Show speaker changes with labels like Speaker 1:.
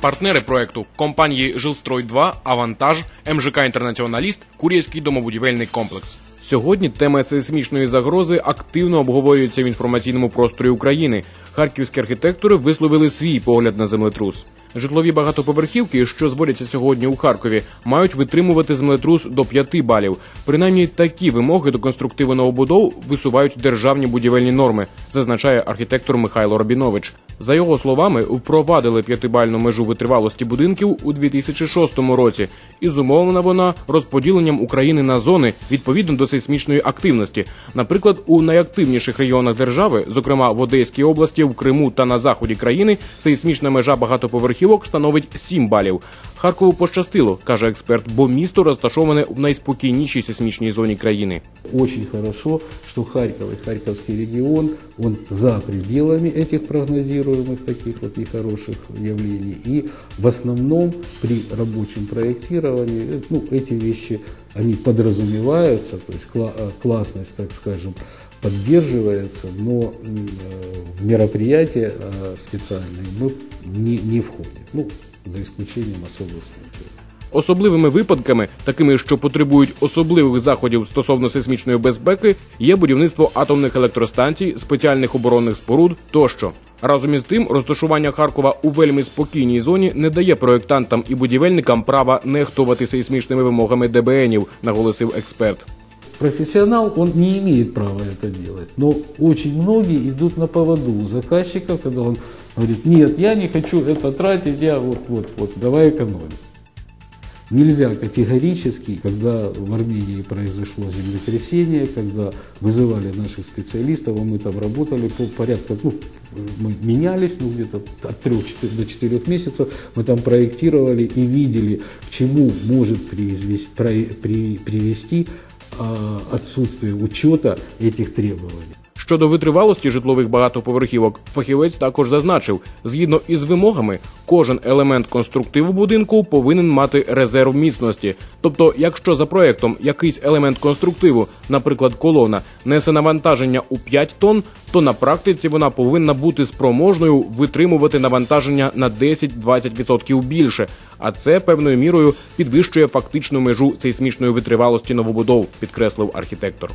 Speaker 1: Партнери проекту компанії Жилстрой 2 Авантаж, МЖК Інтернаціоналіст, Кур'єрський домобудівельний комплекс. Сьогодні тема сейсмічної загрози активно обговорюється в інформаційному просторі України. Харківські архітектори висловили свій погляд на землетрус. Житлові багатоповерхівки, що зводяться сьогодні у Харкові, мають витримувати землетрус до 5 балів. Принаймні такі вимоги до конструктиву новобудов висувають державні будівельні норми, зазначає архітектор Михайло Рабінович. За його словами, впровадили п'ятибальну межу витривалості будинків у 2006 році, і зумовлена вона розподіленням України на зони відповідно до сейсмічної активності. Наприклад, у найактивніших регіонах держави, зокрема в Одеській області, в Криму та на заході країни, сейсмічна межа багатоповерхівок становить 7 балів. Харкову пощастило, каже експерт, бо місто розташоване в найспокійнішій сейсмічній зоні країни.
Speaker 2: Очень хорошо, что Харьков и Харьковский регион, он за пределами этих прогнозируемых таких вот нехороших явлений. И в основном при рабочем проектировании э, ну, эти вещи, они подразумеваются, то есть кла- э, классность, так скажем, поддерживается, но м, э, в мероприятия э, специальные мы не, не входим, ну, за исключением особых случаев.
Speaker 1: Особливими випадками, такими, що потребують особливих заходів стосовно сейсмічної безпеки, є будівництво атомних електростанцій, спеціальних оборонних споруд тощо. Разом із тим, розташування Харкова у вельми спокійній зоні не дає проєктантам і будівельникам права нехтувати сейсмічними вимогами ДБНів, наголосив експерт.
Speaker 2: Профессионал, он не имеет права это делать. Но очень многие идут на поводу у заказчиков, когда он говорит, нет, я не хочу это тратить, я вот, вот, вот, давай экономить. Нельзя категорически, когда в Армении произошло землетрясение, когда вызывали наших специалистов, а мы там работали по порядка, ну, мы менялись, ну, где-то от 3 до 4 месяцев, мы там проектировали и видели, к чему может привести отсутствие учета этих требований.
Speaker 1: Щодо витривалості житлових багатоповерхівок, фахівець також зазначив, згідно із вимогами, кожен елемент конструктиву будинку повинен мати резерв міцності. Тобто, якщо за проектом якийсь елемент конструктиву, наприклад, колона, несе навантаження у 5 тонн, то на практиці вона повинна бути спроможною витримувати навантаження на 10-20% більше. А це певною мірою підвищує фактичну межу сейсмічної витривалості новобудов, підкреслив архітектор.